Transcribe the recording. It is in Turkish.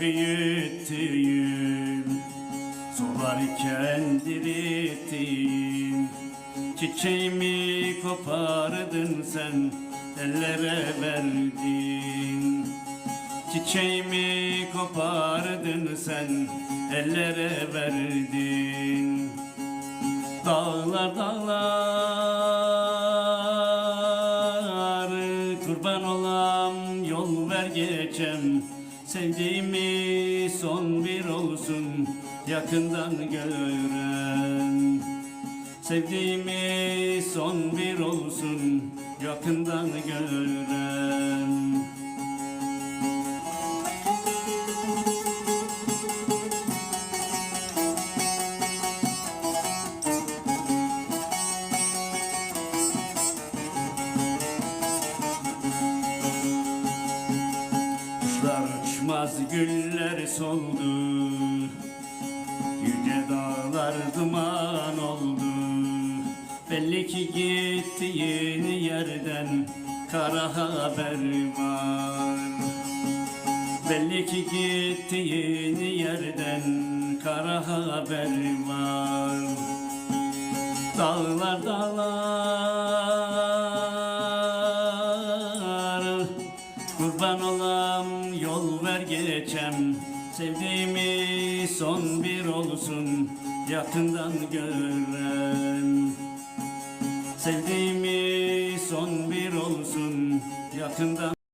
büyüttüğüm Solarken dirittiğim Çiçeğimi kopardın sen Ellere verdin. Çiçeğimi kopardın sen Ellere verdin. Dağlar dağlar Kurban olam yol ver geçem. Sevdiğimi son bir olsun Yakından gören. Sevdiğimi son bir olsun Yakından gören uçmaz güller soldu Yüce dağlar duman oldu. Belli ki gittiğin yerden kara haber var. Belli ki gittiğin yerden kara haber var. Dağlar dağlar Olam yol ver geçem. Sevdiğimi son bir olsun Yakından gören Sevdiğimi son bir olsun Yakından